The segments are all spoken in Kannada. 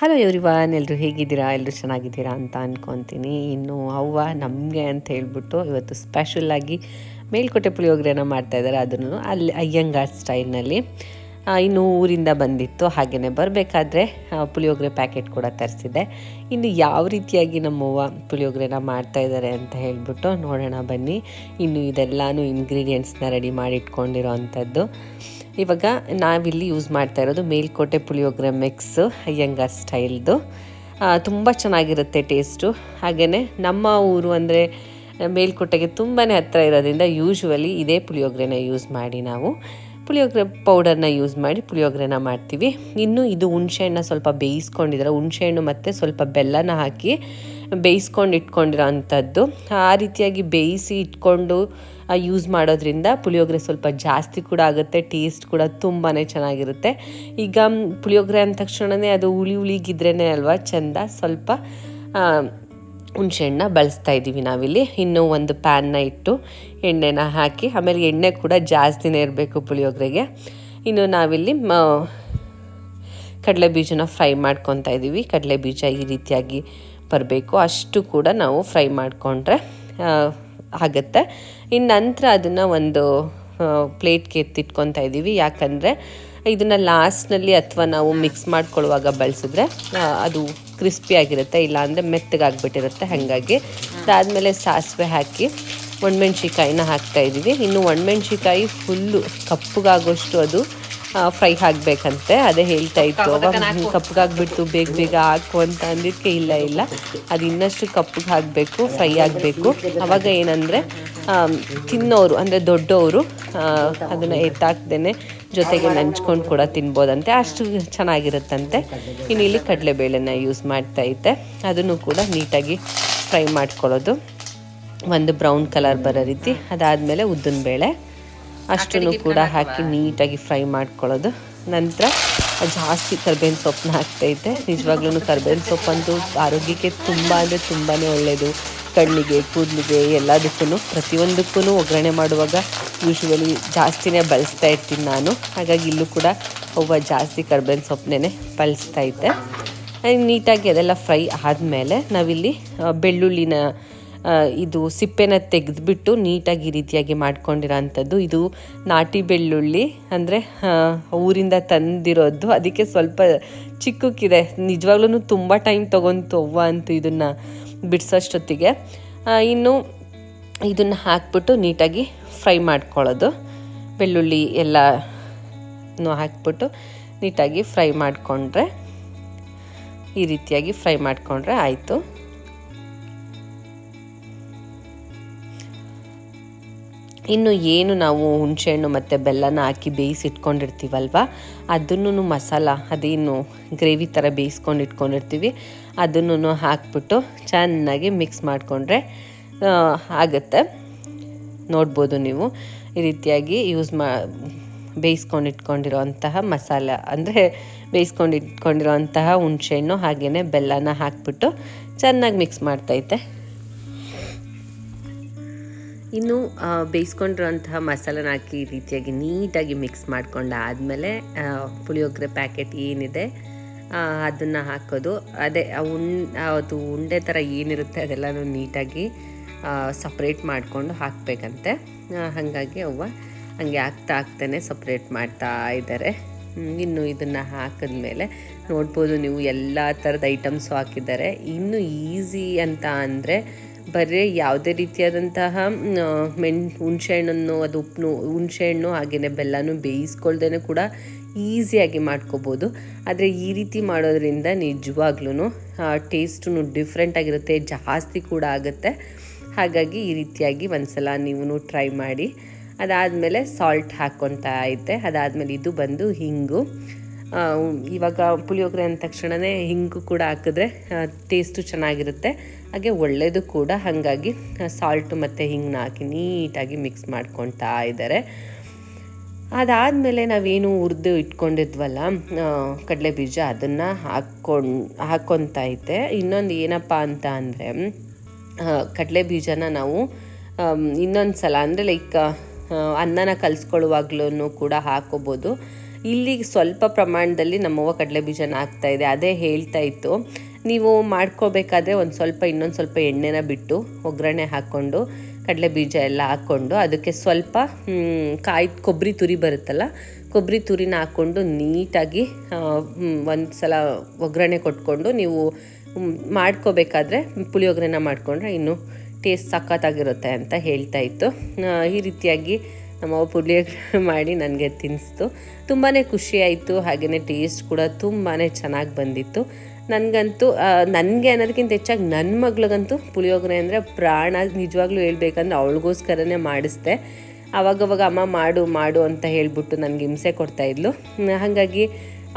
ಹಲೋ ಎವ್ರಿವಾನ್ ಎಲ್ಲರೂ ಹೇಗಿದ್ದೀರಾ? ಎಲ್ಲರೂ ಚೆನ್ನಾಗಿದ್ದೀರಾ ಅಂತ ಅಂದ್ಕೊತೀನಿ ಇನ್ನು ಅವ್ವ ನಮಗೆ ಅಂತ ಹೇಳ್ಬಿಟ್ಟು ಇವತ್ತು ಸ್ಪೆಷಲಾಗಿ ಮೇಲ್ಕೋಟೆ ಪುಳಿಯೋಗರೆನ ಮಾಡ್ತಾಯಿದ್ದಾರೆ ಅದನ್ನು ಅಲ್ಲಿ ಅಯ್ಯಂಗಾರ್ ಸ್ಟೈಲ್ನಲ್ಲಿ ಇನ್ನು ಊರಿಂದ ಬಂದಿತ್ತು. ಹಾಗೆಯೇ ಬರಬೇಕಾದ್ರೆ ಪುಳಿಯೋಗರೆ ಪ್ಯಾಕೆಟ್ ಕೂಡ ತರಿಸಿದ್ದೆ ಇನ್ನು ಯಾವ ರೀತಿಯಾಗಿ ನಮ್ಮವ್ವ ಪುಳಿಯೋಗರೆನ ಮಾಡ್ತಾ ಇದ್ದಾರೆ ಅಂತ ಹೇಳಿಬಿಟ್ಟು ನೋಡೋಣ ಬನ್ನಿ. ಇನ್ನು ಇದೆಲ್ಲನೂ ಇಂಗ್ರೀಡಿಯೆಂಟ್ಸ್ನ ರೆಡಿ ಮಾಡಿ ಇಟ್ಕೊಂಡಿರೋ ಅಂಥದ್ದು. ಇವಾಗ ನಾವಿಲ್ಲಿ ಯೂಸ್ ಮಾಡ್ತಾ ಇರೋದು ಮೇಲ್ಕೋಟೆ ಪುಳಿಯೋಗರೆ ಮಿಕ್ಸ್ ಅಯ್ಯಂಗಾರ್ ಸ್ಟೈಲ್ದು ತುಂಬ ಚೆನ್ನಾಗಿರುತ್ತೆ ಟೇಸ್ಟು ಹಾಗೆಯೇ ನಮ್ಮ ಊರು ಅಂದರೆ ಮೇಲ್ಕೋಟೆಗೆ ತುಂಬಾ ಹತ್ತಿರ ಇರೋದ್ರಿಂದ ಯೂಶ್ವಲಿ ಇದೇ ಪುಳಿಯೋಗರೆನ ಯೂಸ್ ಮಾಡಿ ನಾವು. ಪುಳಿಯೋಗರೆ ಪೌಡರ್ನ ಯೂಸ್ ಮಾಡಿ ಪುಳಿಯೋಗರೆನ ಮಾಡ್ತೀವಿ. ಇನ್ನು ಇದು ಹುಣಸೆಹಣ್ಣ ಸ್ವಲ್ಪ ಬೇಯಿಸ್ಕೊಂಡಿದ್ರೆ ಹುಣಸೆಹಣ್ಣು ಮತ್ತು ಸ್ವಲ್ಪ ಬೆಲ್ಲನ ಹಾಕಿ ಬೇಯಿಸ್ಕೊಂಡು ಇಟ್ಕೊಂಡಿರೋ ಅಂಥದ್ದು. ಆ ರೀತಿಯಾಗಿ ಬೇಯಿಸಿ ಇಟ್ಕೊಂಡು ಯೂಸ್ ಮಾಡೋದ್ರಿಂದ ಪುಳಿಯೋಗರೆ ಸ್ವಲ್ಪ ಜಾಸ್ತಿ ಕೂಡ ಆಗುತ್ತೆ ಟೇಸ್ಟ್ ಕೂಡ ತುಂಬಾ ಚೆನ್ನಾಗಿರುತ್ತೆ. ಈಗ ಪುಳಿಯೋಗರೆ ಅಂದ ತಕ್ಷಣವೇ ಅದು ಹುಳಿ ಹುಳಿಗಿದ್ರೇ ಅಲ್ವಾ? ಚೆಂದ ಸ್ವಲ್ಪ ಹುಣಸೆಹಣ್ಣ ಬಳಸ್ತಾ ಇದ್ದೀವಿ ನಾವಿಲ್ಲಿ. ಇನ್ನು ಒಂದು ಪ್ಯಾನ್ನ ಇಟ್ಟು ಎಣ್ಣೆನ ಹಾಕಿ, ಆಮೇಲೆ ಎಣ್ಣೆ ಕೂಡ ಜಾಸ್ತಿನೇ ಇರಬೇಕು ಪುಳಿಯೋಗರೆಗೆ. ಇನ್ನು ನಾವಿಲ್ಲಿ ಮ ಕಡಲೆ ಬೀಜನ ಫ್ರೈ ಮಾಡ್ಕೊತಾ ಇದ್ದೀವಿ. ಕಡಲೆ ಬೀಜ ಈ ರೀತಿಯಾಗಿ ಬರಬೇಕು. ಅಷ್ಟು ಕೂಡ ನಾವು ಫ್ರೈ ಮಾಡಿಕೊಂಡ್ರೆ ಆಗುತ್ತೆ. ಇನ್ನು ನಂತರ ಅದನ್ನು ಒಂದು ಪ್ಲೇಟ್ಗೆ ಎತ್ತಿಟ್ಕೊತಾ ಇದ್ದೀವಿ. ಯಾಕಂದರೆ ಇದನ್ನು ಲಾಸ್ಟ್ನಲ್ಲಿ ಅಥವಾ ನಾವು ಮಿಕ್ಸ್ ಮಾಡ್ಕೊಳ್ಳುವಾಗ ಬಳಸಿದ್ರೆ ಅದು ಕ್ರಿಸ್ಪಿ ಆಗಿರುತ್ತೆ ಇಲ್ಲಾಂದರೆ ಮೆತ್ತಗಾಗ್ಬಿಟ್ಟಿರುತ್ತೆ ಹಾಗಾಗಿ. ಅದಾದಮೇಲೆ ಸಾಸಿವೆ ಹಾಕಿ ಒಣಮೆಣ್ಸಿಕಾಯಿನ ಹಾಕ್ತಾ ಇದ್ದೀವಿ. ಇನ್ನು ಒಣಮೆಣ್ಸಿಕಾಯಿ ಫುಲ್ಲು ಕಪ್ಪಗಾಗೋಷ್ಟು ಅದು ಫ್ರೈ ಆಗಬೇಕಂತೆ. ಅದೇ ಹೇಳ್ತಾ ಇತ್ತು ಅವಾಗ ಕಪ್ಪಗಾಗ್ಬಿಟ್ಟು ಬೇಗ ಬೇಗ ಹಾಕು ಅಂತ ಅಂದಿದ್ದಕ್ಕೆ ಇಲ್ಲ ಇಲ್ಲ. ಅದು ಇನ್ನಷ್ಟು ಕಪ್ಪಗೆ ಹಾಕಬೇಕು ಫ್ರೈ ಆಗಬೇಕು. ಅವಾಗ ಏನಂದರೆ ತಿನ್ನೋರು ಅಂದರೆ ದೊಡ್ಡವರು ಅದನ್ನು ಎತ್ತಾಕ್ದೇನೆ ಜೊತೆಗೆ ನಂಚ್ಕೊಂಡು ಕೂಡ ತಿನ್ಬೋದಂತೆ. ಅಷ್ಟು ಚೆನ್ನಾಗಿರುತ್ತಂತೆ. ಇನ್ನು ಇಲ್ಲಿ ಕಡಲೆಬೇಳೆನ ಯೂಸ್ ಮಾಡ್ತಾ ಇದ್ದೆ. ಅದನ್ನು ಕೂಡ ನೀಟಾಗಿ ಫ್ರೈ ಮಾಡ್ಕೊಳ್ಳೋದು. ಒಂದು ಬ್ರೌನ್ ಕಲರ್ ಬರೋ ರೀತಿ. ಅದಾದಮೇಲೆ ಉದ್ದಿನಬೇಳೆ ಅಷ್ಟನ್ನು ಕೂಡ ಹಾಕಿ ನೀಟಾಗಿ ಫ್ರೈ ಮಾಡ್ಕೊಳ್ಳೋದು. ನಂತರ ಜಾಸ್ತಿ ಕರ್ಬೇವಿನ ಸೊಪ್ಪನ್ನ ಹಾಕ್ತೈತೆ ನಿಜವಾಗ್ಲೂ ಕರ್ಬೇವಿನ ಸೊಪ್ಪಂತೂ ಆರೋಗ್ಯಕ್ಕೆ ತುಂಬ ಅಂದರೆ ತುಂಬಾ ಒಳ್ಳೆಯದು ಕಣ್ಣಿಗೆ, ಕೂದಲಿಗೆ ಎಲ್ಲದಕ್ಕೂ ಪ್ರತಿಯೊಂದಕ್ಕೂ ಒಗ್ಗರಣೆ ಮಾಡುವಾಗ ಯೂಶ್ವಲಿ ಜಾಸ್ತಿನೇ ಬಳಸ್ತಾ ಇರ್ತೀನಿ ನಾನು. ಹಾಗಾಗಿ ಇಲ್ಲೂ ಕೂಡ ಅವ್ವ ಜಾಸ್ತಿ ಕರ್ಬೇವಿನ ಸೊಪ್ಪನ್ನೇ ಬಳಸ್ತಾ ಇದ್ದೆ. ನೀಟಾಗಿ ಅದೆಲ್ಲ ಫ್ರೈ ಆದಮೇಲೆ ನಾವಿಲ್ಲಿ ಬೆಳ್ಳುಳ್ಳಿನ ಇದು ಸಿಪ್ಪೆನ ತೆಗೆದುಬಿಟ್ಟು ನೀಟಾಗಿ ಈ ರೀತಿಯಾಗಿ ಮಾಡ್ಕೊಂಡಿರೋ ಅಂಥದ್ದು ಇದು ನಾಟಿ ಬೆಳ್ಳುಳ್ಳಿ, ಅಂದರೆ ಊರಿಂದ ತಂದಿರೋದು ಅದಕ್ಕೆ ಸ್ವಲ್ಪ ಚಿಕ್ಕಕ್ಕಿದೆ ನಿಜವಾಗ್ಲೂ ತುಂಬ ಟೈಮ್ ತೊಗೊಂತು ಅವ್ವ ಅಂತೂ ಇದನ್ನು. ಬಿಡಿಸೋಷ್ಟೊತ್ತಿಗೆ. ಇನ್ನು ಇದನ್ನು ಹಾಕ್ಬಿಟ್ಟು ನೀಟಾಗಿ ಫ್ರೈ ಮಾಡ್ಕೊಳ್ಳೋದು. ಬೆಳ್ಳುಳ್ಳಿ ಎಲ್ಲನೂ ಹಾಕ್ಬಿಟ್ಟು ನೀಟಾಗಿ ಫ್ರೈ ಮಾಡಿಕೊಂಡ್ರೆ, ಈ ರೀತಿಯಾಗಿ ಫ್ರೈ ಮಾಡಿಕೊಂಡ್ರೆ ಆಯಿತು. ಇನ್ನು ಏನು ನಾವು ಹುಣಸೆಹಣ್ಣು ಮತ್ತು ಬೆಲ್ಲನ ಹಾಕಿ ಬೇಯಿಸಿಟ್ಕೊಂಡಿರ್ತೀವಲ್ವ? ಅದನ್ನು ಮಸಾಲ, ಅದೇನು ಗ್ರೇವಿ ಥರ ಬೇಯಿಸ್ಕೊಂಡು ಇಟ್ಕೊಂಡಿರ್ತೀವಿ ಅದನ್ನು ಹಾಕ್ಬಿಟ್ಟು ಚೆನ್ನಾಗಿ ಮಿಕ್ಸ್ ಮಾಡಿಕೊಂಡ್ರೆ ಆಗುತ್ತೆ. ನೋಡ್ಬೋದು ನೀವು. ಈ ರೀತಿಯಾಗಿ ಯೂಸ್ ಮಾ ಬೇಯಿಸ್ಕೊಂಡು ಇಟ್ಕೊಂಡಿರೋಂತಹ ಮಸಾಲ, ಅಂದರೆ ಬೇಯಿಸ್ಕೊಂಡು ಇಟ್ಕೊಂಡಿರೋ ಅಂತಹ ಹುಣಸೆಹಣ್ಣು ಹಾಗೆಯೇ ಬೆಲ್ಲನ ಹಾಕ್ಬಿಟ್ಟು ಚೆನ್ನಾಗಿ ಮಿಕ್ಸ್ ಮಾಡ್ತೈತೆ. ಇನ್ನು ಬೇಯಿಸ್ಕೊಂಡಿರೋಂತಹ ಮಸಾಲನ ಹಾಕಿ ರೀತಿಯಾಗಿ ನೀಟಾಗಿ ಮಿಕ್ಸ್ ಮಾಡ್ಕೊಂಡು ಆದಮೇಲೆ ಪುಳಿಯೋಗರೆ ಪ್ಯಾಕೆಟ್ ಏನಿದೆ ಅದನ್ನು ಹಾಕೋದು. ಅದೇ ಅದು ಉಂಡೆ ಥರ ಏನಿರುತ್ತೆ ಅದೆಲ್ಲನೂ ನೀಟಾಗಿ ಸಪ್ರೇಟ್ ಮಾಡಿಕೊಂಡು ಹಾಕಬೇಕಂತೆ. ಹಾಗಾಗಿ ಅವ್ವ ಹಂಗೆ ಹಾಕ್ತಾ ಹಾಕ್ತಾನೆ ಸಪ್ರೇಟ್ ಮಾಡ್ತಾ ಇದ್ದಾರೆ ಇನ್ನು ಇದನ್ನು ಹಾಕಿದ್ಮೇಲೆ ನೋಡ್ಬೋದು ನೀವು ಎಲ್ಲ ಥರದ ಐಟಮ್ಸು ಹಾಕಿದ್ದಾರೆ. ಇನ್ನು ಈಸಿ ಅಂತ ಅಂದರೆ ಬರೀ ಯಾವುದೇ ರೀತಿಯಾದಂತಹ ಮೆಣ್, ಹುಣಸೆಹಣ್ಣನ್ನು, ಅದು ಉಪ್ಪು ಹುಣಸೆಹಣ್ಣು ಹಾಗೆಯೇ ಬೆಲ್ಲನೂ ಬೇಯಿಸ್ಕೊಳ್ದೇ ಕೂಡ ಈಸಿಯಾಗಿ ಮಾಡ್ಕೋಬೋದು. ಆದರೆ ಈ ರೀತಿ ಮಾಡೋದ್ರಿಂದ ನಿಜವಾಗ್ಲೂ ಟೇಸ್ಟು ಡಿಫ್ರೆಂಟಾಗಿರುತ್ತೆ ಜಾಸ್ತಿ ಕೂಡ ಆಗುತ್ತೆ. ಹಾಗಾಗಿ ಈ ರೀತಿಯಾಗಿ ಒಂದ್ಸಲ ನೀವು ಟ್ರೈ ಮಾಡಿ. ಅದಾದಮೇಲೆ ಸಾಲ್ಟ್ ಹಾಕ್ಕೊತಾ ಐತೆ ಅದಾದಮೇಲೆ ಇದು ಬಂದು ಹಿಂಗು. ಇವಾಗ ಪುಳಿಯೋಗರೆ ಅಂದ ತಕ್ಷಣವೇ ಹಿಂಗು ಕೂಡ ಹಾಕಿದ್ರೆ ಟೇಸ್ಟು ಚೆನ್ನಾಗಿರುತ್ತೆ. ಹಾಗೆ ಒಳ್ಳೆಯದು ಕೂಡ ಹಾಗಾಗಿ ಸಾಲ್ಟು ಮತ್ತು ಹಿಂಗನ್ನ ಹಾಕಿ ನೀಟಾಗಿ ಮಿಕ್ಸ್ ಮಾಡ್ಕೊತಾ ಇದ್ದಾರೆ ಅದಾದಮೇಲೆ ನಾವೇನು ಹುರಿದು ಇಟ್ಕೊಂಡಿದ್ವಲ್ಲ ಕಡಲೆ ಬೀಜ ಅದನ್ನು ಹಾಕ್ಕೊಂಡು ಹಾಕ್ಕೊತಾ ಇನ್ನೊಂದು ಏನಪ್ಪ ಅಂತ ಅಂದರೆ ಕಡಲೆ ಬೀಜನ ನಾವು ಇನ್ನೊಂದು ಸಲ ಅಂದರೆ ಲೈಕ್ ಅನ್ನನ ಕಲಿಸ್ಕೊಳ್ಳುವಾಗ್ಲೂ ಕೂಡ ಹಾಕೋಬೋದು. ಇಲ್ಲಿ ಸ್ವಲ್ಪ ಪ್ರಮಾಣದಲ್ಲಿ ನಮ್ಮವ್ವ ಕಡಲೆ ಬೀಜನ ಹಾಕ್ತಾಯಿದೆ ಅದೇ ಹೇಳ್ತಾ ಇತ್ತು. ನೀವು ಮಾಡ್ಕೋಬೇಕಾದ್ರೆ ಒಂದು ಸ್ವಲ್ಪ ಇನ್ನೊಂದು ಸ್ವಲ್ಪ ಎಣ್ಣೆನ ಬಿಟ್ಟು ಒಗ್ಗರಣೆ ಹಾಕ್ಕೊಂಡು ಕಡಲೆ ಬೀಜ ಎಲ್ಲ ಹಾಕ್ಕೊಂಡು ಅದಕ್ಕೆ ಸ್ವಲ್ಪ ಕಾಯಿ ಕೊಬ್ಬರಿ ತುರಿ ಬರುತ್ತಲ್ಲ ಕೊಬ್ಬರಿ ತುರಿನ ಹಾಕ್ಕೊಂಡು ನೀಟಾಗಿ ಒಂದು ಸಲ ಒಗ್ಗರಣೆ ಕೊಟ್ಕೊಂಡು ನೀವು ಮಾಡ್ಕೊಬೇಕಾದ್ರೆ ಪುಳಿಯೋಗರೆನ ಮಾಡಿಕೊಂಡ್ರೆ ಇನ್ನೂ ಟೇಸ್ಟ್ ಸಖತ್ತಾಗಿರುತ್ತೆ ಅಂತ ಹೇಳ್ತಾ ಇತ್ತು. ಈ ರೀತಿಯಾಗಿ ನಮ್ಮ ಪುಳಿಯೋಗರೆ ಮಾಡಿ ನನಗೆ ತಿನ್ನಿಸ್ತು. ತುಂಬಾ ಖುಷಿಯಾಯಿತು ಹಾಗೆಯೇ ಟೇಸ್ಟ್ ಕೂಡ ತುಂಬಾ ಚೆನ್ನಾಗಿ ಬಂದಿತ್ತು. ನನಗಂತೂ ನನಗೆ ಅನ್ನೋದಕ್ಕಿಂತ ಹೆಚ್ಚಾಗಿ ನನ್ನ ಮಗಳಿಗಂತೂ ಪುಳಿಯೋಗರೆ ಅಂದರೆ ಪ್ರಾಣ ನಿಜವಾಗ್ಲೂ ಹೇಳ್ಬೇಕಂದ್ರೆ ಅವಳಿಗೋಸ್ಕರನೇ ಮಾಡಿಸ್ದೆ. ಅವಾಗವಾಗ ಅಮ್ಮ ಮಾಡು ಮಾಡು ಅಂತ ಹೇಳಿಬಿಟ್ಟು ನನಗೆ ಹಿಂಸೆ ಕೊಡ್ತಾಯಿದ್ಲು ಹಾಗಾಗಿ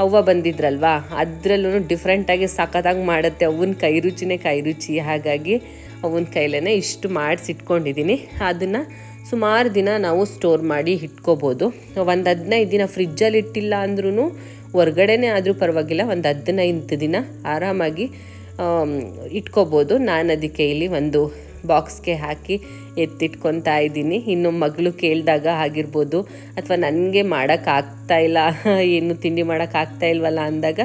ಅವ್ವ ಬಂದಿದ್ರಲ್ವಾ? ಅದರಲ್ಲೂ ಡಿಫ್ರೆಂಟಾಗಿ ಸಖತ್ತಾಗಿ ಮಾಡುತ್ತೆ ಅವನ ಕೈ ರುಚಿನೇ ಕೈ ರುಚಿ. ಹಾಗಾಗಿ ಅವನ ಕೈಲೇ ಇಷ್ಟು ಮಾಡಿಸಿಟ್ಕೊಂಡಿದ್ದೀನಿ ಅದನ್ನು ಸುಮಾರು ದಿನ ನಾವು ಸ್ಟೋರ್ ಮಾಡಿ ಇಟ್ಕೋಬೋದು. ಒಂದು ಹದಿನೈದು ದಿನ ಫ್ರಿಜ್ಜಲ್ಲಿ ಇಟ್ಟಿಲ್ಲ ಅಂದ್ರೂ ಹೊರ್ಗಡೆನೇ ಆದರೂ ಪರವಾಗಿಲ್ಲ, ಒಂದು ಹದಿನೈದು ದಿನ ಆರಾಮಾಗಿ ಇಟ್ಕೋಬೋದು. ನಾನು ಅದಕ್ಕೆ ಇಲ್ಲಿ ಒಂದು ಬಾಕ್ಸ್ಗೆ ಹಾಕಿ ಎತ್ತಿಟ್ಕೊತಾ ಇದ್ದೀನಿ. ಇನ್ನು ಮಗಳು ಕೇಳಿದಾಗ ಆಗಿರ್ಬೋದು. ಅಥವಾ ನನಗೆ ಮಾಡೋಕ್ಕಾಗ್ತಾ ಇಲ್ಲ ಏನು ತಿಂಡಿ ಮಾಡೋಕ್ಕಾಗ್ತಾ ಇಲ್ವಲ್ಲ ಅಂದಾಗ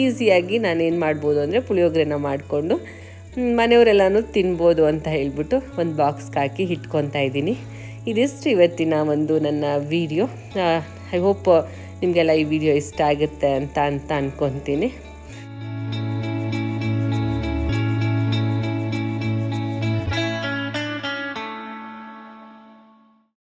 ಈಸಿಯಾಗಿ ನಾನೇನು ಮಾಡ್ಬೋದು ಅಂದರೆ ಪುಳಿಯೋಗರೆನ ಮಾಡಿಕೊಂಡು ಮನೆಯವರೆಲ್ಲನೂ ತಿನ್ಬೋದು ಅಂತ ಹೇಳ್ಬಿಟ್ಟು ಒಂದು ಬಾಕ್ಸ್ಗೆ ಹಾಕಿ ಇಟ್ಕೊತಾ ಇದ್ದೀನಿ. ಇದಿಷ್ಟು ಇವತ್ತಿನ ಒಂದು ನನ್ನ ವಿಡಿಯೋ. ಐ ಹೋಪ್ ನಿಮಗೆಲ್ಲ ಈ ವಿಡಿಯೋ ಇಷ್ಟ ಆಗುತ್ತೆ ಅಂತ ಅಂತ ಅಂದ್ಕೊತೀನಿ